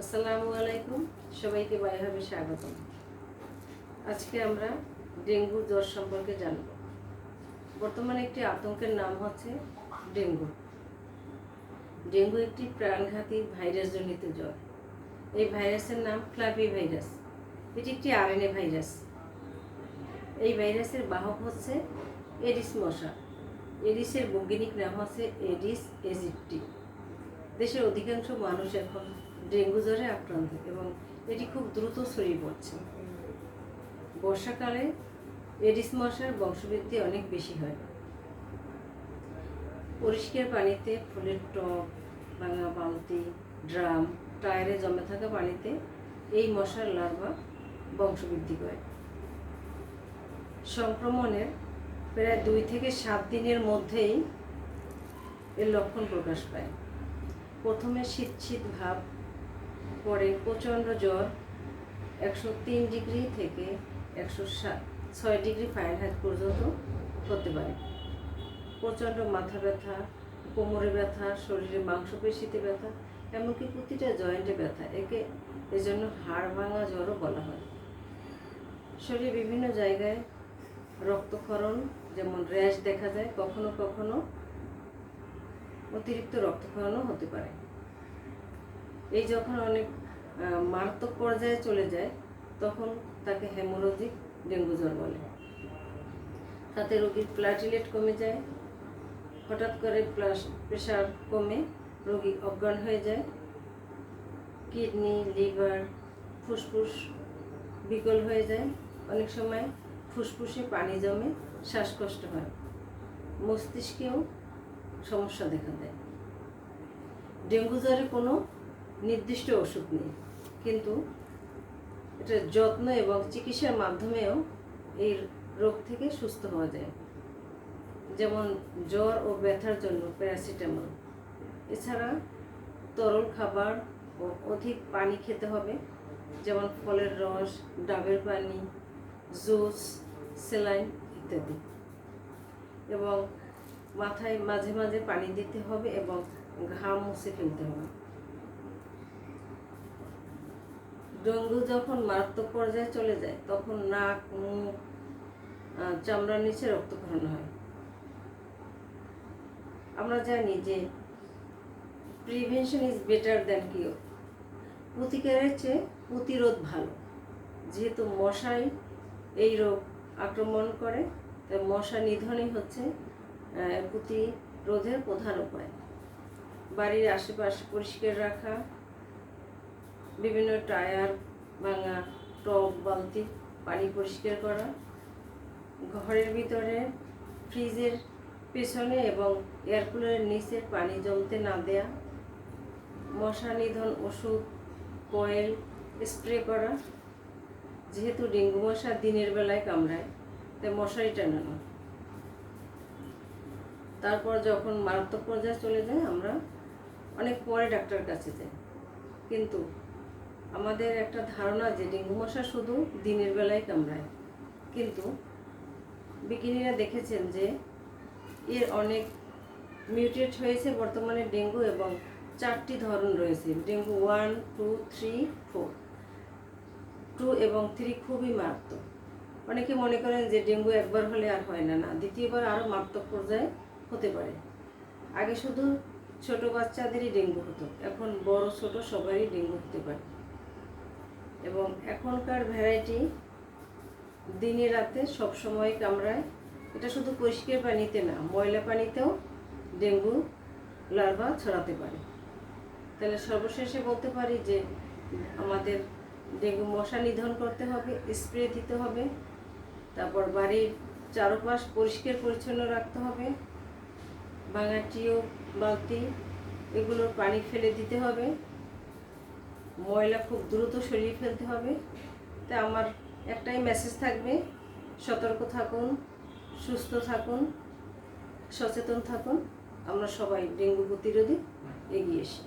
আসসালামু আলাইকুম, সবাইকে বাইভাবে স্বাগতম। আজকে আমরা ডেঙ্গু জ্বর সম্পর্কে জানব। বর্তমানে একটি আতঙ্কের নাম হচ্ছে ডেঙ্গু। ডেঙ্গু একটি প্রাণঘাতী ভাইরাসজনিত জ্বর। এই ভাইরাসের নাম ফ্লাপি ভাইরাস এটি একটি আরএনএ ভাইরাস। এই ভাইরাসের বাহক হচ্ছে এডিস মশা। এডিসের বৈজ্ঞানিক নাম হচ্ছে এডিস এজিপ্টি দেশের অধিকাংশ মানুষ এখন ডেঙ্গু জ্বরে আক্রান্ত এবং এটি খুব দ্রুত ছড়িয়ে পড়ছে। বর্ষাকালে এডিস মশার বংশবৃদ্ধি অনেক বেশি হয়। পরিষ্কার পানিতে ফুলের টব, ভাঙা বালতি, ড্রাম, টায়ারে জমে থাকা পানিতে এই মশার লার্ভা বংশবৃদ্ধি করে। সংক্রমণের প্রায় দুই থেকে সাত দিনের মধ্যেই এর লক্ষণ প্রকাশ পায়। প্রথমে শীত শীত ভাব পরে প্রচণ্ড জ্বর, একশো তিন ডিগ্রি থেকে একশো ছয় ডিগ্রি ফারেনহাইট পর্যন্ত হতে পারে। প্রচণ্ড মাথা ব্যথা, কোমরে ব্যথা, শরীরে মাংসপেশিতে ব্যথা, এমনকি প্রতিটা জয়েন্টে ব্যথা। একে এজন্য হাড় ভাঙা জ্বরও বলা হয়। শরীরে বিভিন্ন জায়গায় রক্তক্ষরণ, যেমন র্যাশ দেখা যায়, কখনো কখনো অতিরিক্ত রক্তক্ষরণও হতে পারে। এই যখন অনেক মারাত্মক পর্যায়ে চলে যায়, তখন তাকে হেমোরোজিক ডেঙ্গু জ্বর বলে। তাতে রোগীর প্লাটিলেট কমে যায়, হঠাৎ করে প্লাস প্রেশার কমে রোগী অজ্ঞান হয়ে যায়। কিডনি লিভার ফুসফুস বিকল হয়ে যায়। অনেক সময় ফুসফুসে পানি জমে শ্বাসকষ্ট হয়। মস্তিষ্কেও সমস্যা দেখা দেয়। ডেঙ্গু জ্বরে কোনো নির্দিষ্ট ওষুধ নেই। কিন্তু এটা যত্ন এবং চিকিৎসার মাধ্যমেও এই রোগ থেকে সুস্থ হওয়া যায়। যেমন জ্বর ও ব্যথার জন্য প্যারাসিটামল। এছাড়া তরল খাবার ও অধিক পানি খেতে হবে, যেমন ফলের রস, ডাবের পানি, জুস, স্যালাইন ইত্যাদি। এবং মাথায় মাঝে মাঝে পানি দিতে হবে এবং ঘাম মুছে ফেলতে হবে। ডেঙ্গু যখন মারাত্মক পর্যায়ে চলে যায়, তখন নাক, মুখ চামড়ার নিচে রক্তক্ষরণ হয়। আমরা জানি যে prevention is better than cure প্রতিকারের চেয়ে প্রতিরোধ ভালো। যেহেতু মশাই এই রোগ আক্রমণ করে, তাই মশা নিধনই হচ্ছে প্রতিরোধের প্রধান উপায়। বাড়ির আশেপাশে পরিষ্কার রাখা বিভিন্ন টায়ার ভাঙা, টব, বালতি, পানি পরিষ্কার করা, ঘরের ভিতরে, ফ্রিজের পেছনে এবং এয়ার কুলারের নিচে পানি জমতে না দেয়া, মশা নিধন ওষুধ কয়েল স্প্রে করা, যেহেতু ডেঙ্গু মশা দিনের বেলায় কামড়ায়, তাই মশারি টানানো। তারপর যখন মারাত্মক পর্যায়ে চলে যায়, আমরা অনেক পরে ডাক্তার কাছে যাই। কিন্তু আমাদের একটা ধারণা যে ডেঙ্গু মশা শুধু দিনের বেলায় কামড়ায়। কিন্তু বিজ্ঞানীরা দেখেছেন যে এর অনেক মিউটেট হয়েছে বর্তমানে ডেঙ্গু এবং চারটি ধরন রয়েছে। Dengue one, two, three, four. Two এবং থ্রি খুবই মারাত্মক। অনেকে মনে করেন যে ডেঙ্গু একবার হলে আর হয় না না, দ্বিতীয়বার আরও মারাত্মক পর্যায়ে হতে পারে। আগে শুধু ছোট বাচ্চাদেরই ডেঙ্গু হতো, এখন বড়, ছোট সবারই ডেঙ্গু হতে পারে। এবং এখনকার ভ্যারাইটি দিনে রাতে সব সময় কামড়ায়। এটা শুধু পরিষ্কার পানিতে না, ময়লা পানিতেও ডেঙ্গু, লার্ভা ছড়াতে পারে। তাহলে সর্বশেষে বলতে পারি যে আমাদের ডেঙ্গু মশা নিধন করতে হবে স্প্রে দিতে হবে, তারপর বাড়ির চারপাশ পরিষ্কার পরিচ্ছন্ন রাখতে হবে ভাঙা টিউব বালতি, এগুলোর পানি ফেলে দিতে হবে। ময়লা খুব দ্রুত সরিয়ে ফেলতে হবে। তো আমার একটাই মেসেজ থাকবে, সতর্ক থাকুন, সুস্থ থাকুন, সচেতন থাকুন। আমরা সবাই ডেঙ্গু প্রতিরোধে এগিয়ে এসি।